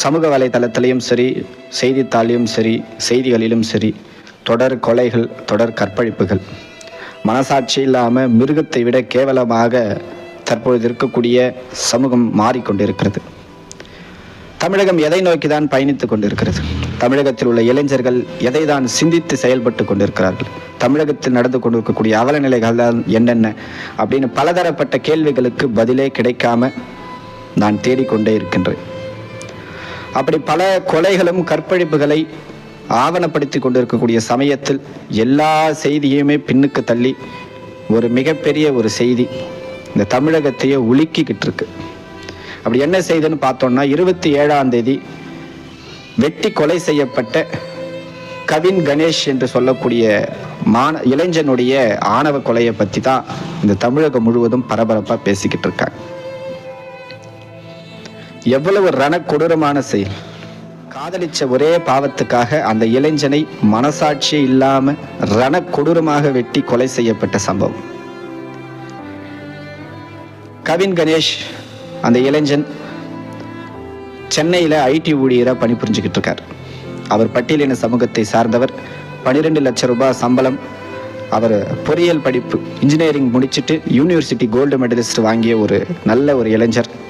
சமூக வலைதளத்திலையும் சரி செய்தித்தாளிலும் சரி செய்திகளிலும் சரி தொடர் கொலைகள் தொடர் கற்பழிப்புகள். மனசாட்சி இல்லாமல் மிருகத்தை விட கேவலமாக தற்பொழுது இருக்கக்கூடிய சமூகம் மாறிக்கொண்டிருக்கிறது. தமிழகம் எதை நோக்கி தான் பயணித்துக் கொண்டிருக்கிறது? தமிழகத்தில் உள்ள இளைஞர்கள் எதை தான் சிந்தித்து செயல்பட்டு கொண்டிருக்கிறார்கள்? தமிழகத்தில் நடந்து கொண்டிருக்கக்கூடிய அவல நிலைகள் தான் என்னென்ன? அப்படின்னு பலதரப்பட்ட கேள்விகளுக்கு பதிலே கிடைக்காம நான் தேடிக்கொண்டே இருக்கின்றேன். அப்படி பல கொலைகளும் கற்பழிப்புகளை ஆவணப்படுத்தி கொண்டிருக்கக்கூடிய சமயத்தில் எல்லா செய்தியுமே பின்னுக்கு தள்ளி ஒரு மிகப்பெரிய ஒரு செய்தி இந்த தமிழகத்தையே உலுக்கிக்கிட்டு இருக்கு. அப்படி என்ன செய்துன்னு பார்த்தோம்னா இருபத்தி ஏழாம் தேதி வெட்டி கொலை செய்யப்பட்ட கவின் கணேஷ் என்று சொல்லக்கூடிய மான இளைஞனுடைய ஆணவ கொலையை பற்றி தான் இந்த தமிழகம் முழுவதும் பரபரப்பாக பேசிக்கிட்டு இருக்காங்க. எவ்வளவு ரண கொடூரமான செயல். காதலிச்ச ஒரே பாவத்துக்காக அந்த இளைஞனை மனசாட்சியே இல்லாம ரண கொடூரமாக வெட்டி கொலை செய்யப்பட்ட சம்பவம். கவின் கணேஷ் அந்த இளைஞன் சென்னையில் ஐடி ஊழியராக பணிபுரிஞ்சுக்கிட்டு இருக்கார். அவர் பட்டியலின சமூகத்தை சார்ந்தவர். பன்னிரெண்டு லட்சம் ரூபாய் சம்பளம். அவர் பொறியியல் படிப்பு இன்ஜினியரிங் முடிச்சுட்டு யூனிவர்சிட்டி கோல்டு மெடலிஸ்ட் வாங்கிய ஒரு நல்ல ஒரு இளைஞர்.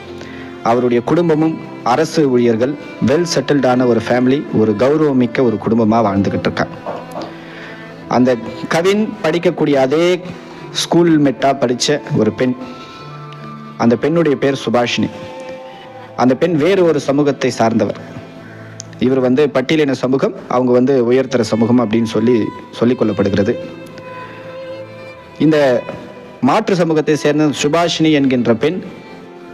அவருடைய குடும்பமும் அரசு ஊழியர்கள் வெல் செட்டில்டான ஒரு ஃபேமிலி ஒரு கௌரவமிக்க ஒரு குடும்பமாக வாழ்ந்துக்கிட்டு இருக்காங்க. அந்த கவின் படிக்கக்கூடிய அதே ஸ்கூல் மெட்டாக படித்த ஒரு பெண். அந்த பெண்ணுடைய பேர் சுபாஷினி. அந்த பெண் வேறு ஒரு சமூகத்தை சார்ந்தவர். இவர் வந்து பட்டியலின சமூகம் அவங்க வந்து உயர்தர சமூகம் அப்படின்னு சொல்லி சொல்லிக்கொள்ளப்படுகிறது இந்த மாற்று சமூகத்தை சேர்ந்த சுபாஷினி என்கின்ற பெண்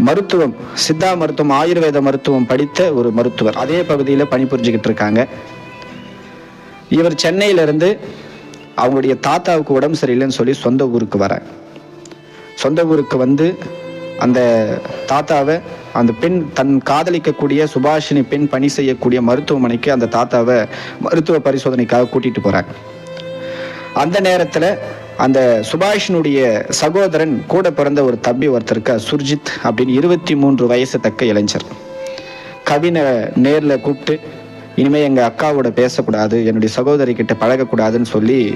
மருத்துவம் சித்தா மருத்துவம் ஆயுர்வேத மருத்துவம் படித்த ஒரு மருத்துவர். அதே பகுதியில் பணிபுரிஞ்சுக்கிட்டு இருக்காங்க. இவர் சென்னையிலிருந்து அவங்களுடைய தாத்தாவுக்கு உடம்பு சரியில்லைன்னு சொல்லி சொந்த ஊருக்கு வர. சொந்த ஊருக்கு வந்து அந்த தாத்தாவை அந்த பெண் தன் காதலிக்கக்கூடிய சுபாஷினி பெண் பணி செய்யக்கூடிய மருத்துவமனைக்கு அந்த தாத்தாவை மருத்துவ பரிசோதனைக்காக கூட்டிட்டு போகிறாங்க அந்த நேரத்தில் அந்த சுபாஷினுடைய சகோதரன் கூட பிறந்த ஒரு தம்பி ஒருத்தருக்கு சுர்ஜித் அப்படின்னு இருபத்தி மூன்று வயசு தக்க இளைஞர். கவினை நேரில் கூப்பிட்டு இனிமேல் எங்கள் அக்காவோட பேசக்கூடாது என்னுடைய சகோதரி கிட்ட பழகக்கூடாதுன்னு சொல்லி